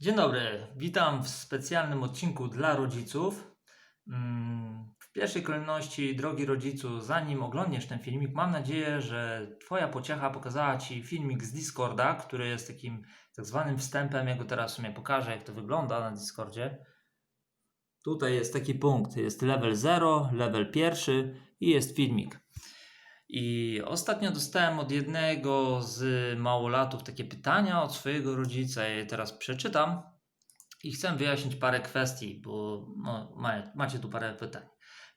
Dzień dobry, witam w specjalnym odcinku dla rodziców. Mm, W pierwszej kolejności, drogi rodzicu, zanim oglądniesz ten filmik, mam nadzieję, że Twoja pociecha pokazała Ci filmik z Discorda, który jest takim tak zwanym wstępem. Ja go teraz w sumie pokażę, jak to wygląda na Discordzie. Tutaj jest taki punkt, jest level 0, level pierwszy i jest filmik. I ostatnio dostałem od jednego z małolatów takie pytania od swojego rodzica. Ja je teraz przeczytam i chcę wyjaśnić parę kwestii, bo no, ma- macie tu parę pytań.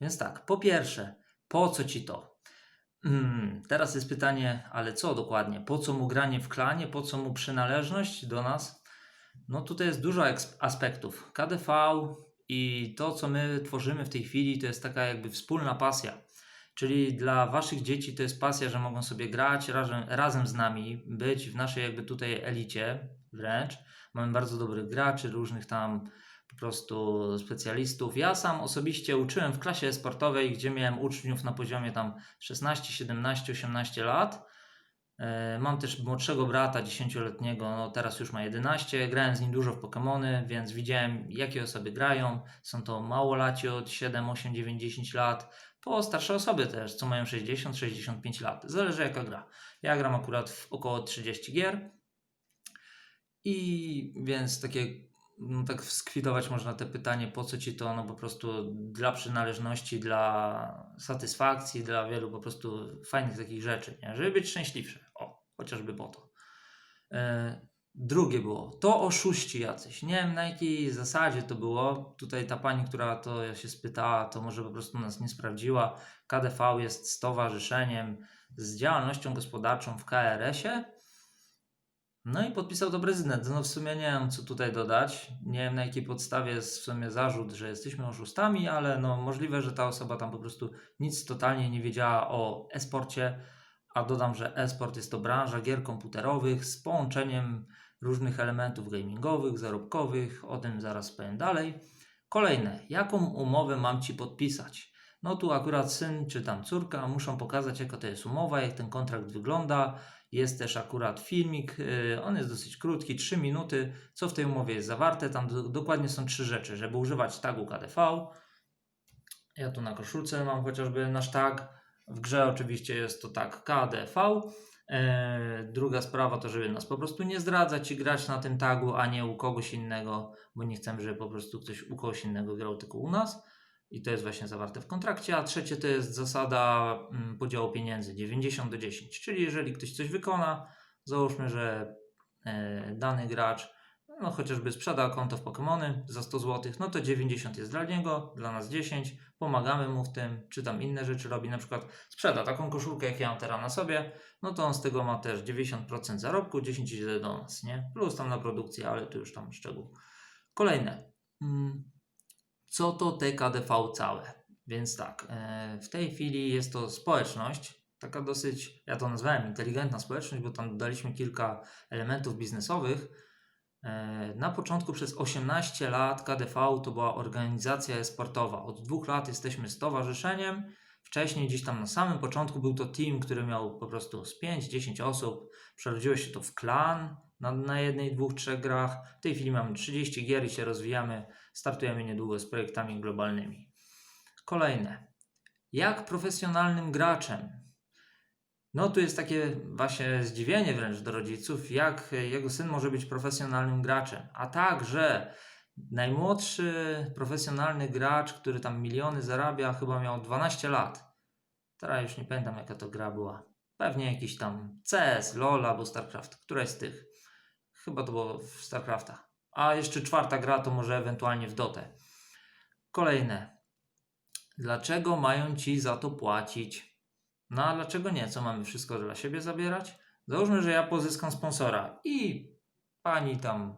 Więc tak, po pierwsze, po co ci to? Mm, teraz jest pytanie, ale co dokładnie? Po co mu granie w klanie? Po co mu przynależność do nas? No tutaj jest dużo aspektów. KDV i to, co my tworzymy w tej chwili, to jest taka jakby wspólna pasja. Czyli dla waszych dzieci to jest pasja, że mogą sobie grać razem, razem z nami, być w naszej jakby tutaj elicie wręcz. Mamy bardzo dobrych graczy, różnych tam po prostu specjalistów. Ja sam osobiście uczyłem w klasie sportowej, gdzie miałem uczniów na poziomie tam 16, 17, 18 lat. E, Mam też młodszego brata, 10-letniego, no teraz już ma 11. Grałem z nim dużo w Pokémony, więc widziałem, jakie osoby grają. Są to małolaci od 7, 8, 9, 10 lat, po starsze osoby też, co mają 60, 65 lat. Zależy jaka gra. Ja gram akurat w około 30 gier. I więc takie, no tak skwitować można te pytanie, po co ci to? No po prostu dla przynależności, dla satysfakcji, dla wielu po prostu fajnych takich rzeczy, nie? żeby być szczęśliwszy. O, chociażby po to. E, drugie było, to oszuści jacyś. Nie wiem na jakiej zasadzie to było. Tutaj ta pani, która to się spytała, to może po prostu nas nie sprawdziła. KDV jest stowarzyszeniem z działalnością gospodarczą w KRS-ie. No i podpisał to prezydent. No w sumie nie wiem, co tutaj dodać. Nie wiem, na jakiej podstawie jest w sumie zarzut, że jesteśmy oszustami, ale no możliwe, że ta osoba tam po prostu nic totalnie nie wiedziała o e-sporcie. A dodam, że e-sport jest to branża gier komputerowych z połączeniem różnych elementów gamingowych, zarobkowych. O tym zaraz powiem dalej. Kolejne. Jaką umowę mam Ci podpisać? No tu akurat syn czy tam córka muszą pokazać, jaka to jest umowa, jak ten kontrakt wygląda. Jest też akurat filmik, yy, on jest dosyć krótki, 3 minuty. Co w tej umowie jest zawarte? Tam do, dokładnie są trzy rzeczy. Żeby używać tagu KDV, ja tu na koszulce mam chociażby nasz tag. W grze oczywiście jest to tag KDV. E, druga sprawa to, żeby nas po prostu nie zdradzać i grać na tym tagu, a nie u kogoś innego, bo nie chcemy, żeby po prostu ktoś u kogoś innego grał, tylko u nas. I to jest właśnie zawarte w kontrakcie. A trzecie to jest zasada mm, podziału pieniędzy 90 do 10. Czyli jeżeli ktoś coś wykona, załóżmy, że e, dany gracz no chociażby sprzeda konto w Pokémony za 100 zł, no to 90 jest dla niego, dla nas 10, pomagamy mu w tym, czy tam inne rzeczy robi, na przykład sprzeda taką koszulkę, jak ja mam teraz na sobie, no to on z tego ma też 90% zarobku, 10 idzie do nas, nie? Plus tam na produkcję, ale to już tam szczegół. Kolejne. Mm, Co to TKDV całe? Więc tak, e, w tej chwili jest to społeczność, taka dosyć, ja to nazwałem inteligentna społeczność, bo tam dodaliśmy kilka elementów biznesowych, Na początku przez 18 lat KDV to była organizacja sportowa. Od dwóch lat jesteśmy stowarzyszeniem. Wcześniej gdzieś tam na samym początku był to team, który miał po prostu z 5-10 osób. Przerodziło się to w klan na, na jednej, dwóch, trzech grach. W tej chwili mamy 30 gier i się rozwijamy. Startujemy niedługo z projektami globalnymi. Kolejne. Jak profesjonalnym graczem no tu jest takie właśnie zdziwienie wręcz do rodziców, jak jego syn może być profesjonalnym graczem. A także najmłodszy profesjonalny gracz, który tam miliony zarabia, chyba miał 12 lat. Teraz już nie pamiętam jaka to gra była. Pewnie jakiś tam CS, LoL albo StarCraft. Któraś z tych. Chyba to było w StarCrafta. A jeszcze czwarta gra to może ewentualnie w Dotę. Kolejne. Dlaczego mają ci za to płacić? No a dlaczego nie? Co mamy wszystko dla siebie zabierać? Załóżmy, że ja pozyskam sponsora i pani tam,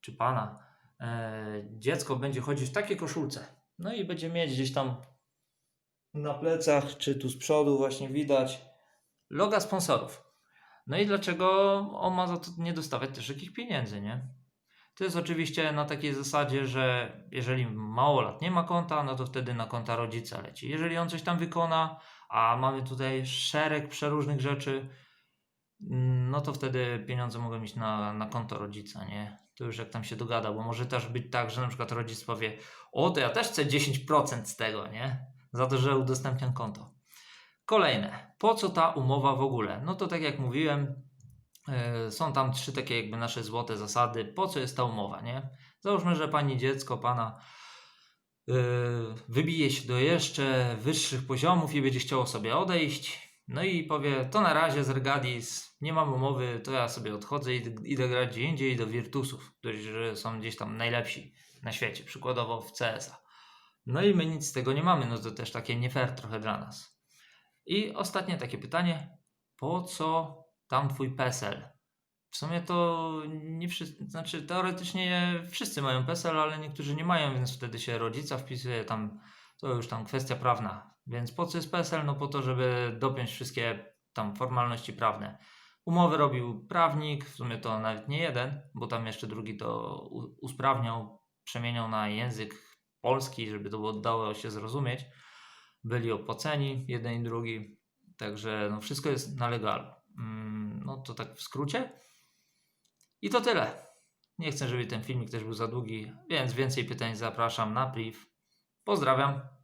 czy pana, e, dziecko będzie chodzić w takiej koszulce. No i będzie mieć gdzieś tam na plecach, czy tu z przodu właśnie widać loga sponsorów. No i dlaczego on ma za to nie dostawać też jakichś pieniędzy, nie? To jest oczywiście na takiej zasadzie, że jeżeli mało lat nie ma konta, no to wtedy na konta rodzica leci. Jeżeli on coś tam wykona, a mamy tutaj szereg przeróżnych rzeczy, mm, no to wtedy pieniądze mogą iść na, na konto rodzica, nie? To już jak tam się dogada, bo może też być tak, że na przykład rodzic powie, o to ja też chcę 10% z tego, nie? Za to, że udostępniam konto. Kolejne. Po co ta umowa w ogóle? No to tak jak mówiłem, yy, są tam trzy takie jakby nasze złote zasady. Po co jest ta umowa, nie? Załóżmy, że pani dziecko, pana wybije się do jeszcze wyższych poziomów i będzie chciało sobie odejść. No i powie, to na razie z Regadis, nie mam umowy, to ja sobie odchodzę i idę grać gdzie indziej do Virtusów, którzy są gdzieś tam najlepsi na świecie, przykładowo w CS-a. No i my nic z tego nie mamy, no to też takie nie fair trochę dla nas. I ostatnie takie pytanie, po co tam twój PESEL? W sumie to nie wszyscy, znaczy teoretycznie wszyscy mają PESEL, ale niektórzy nie mają, więc wtedy się rodzica wpisuje tam, to już tam kwestia prawna. Więc po co jest PESEL? No po to, żeby dopiąć wszystkie tam formalności prawne. Umowy robił prawnik, w sumie to nawet nie jeden, bo tam jeszcze drugi to usprawniał, przemieniał na język polski, żeby to dało się zrozumieć. Byli opłaceni, jeden i drugi, także no wszystko jest na legalu. Mm, No to tak w skrócie. I to tyle. Nie chcę, żeby ten filmik też był za długi, więc więcej pytań zapraszam na priv. Pozdrawiam.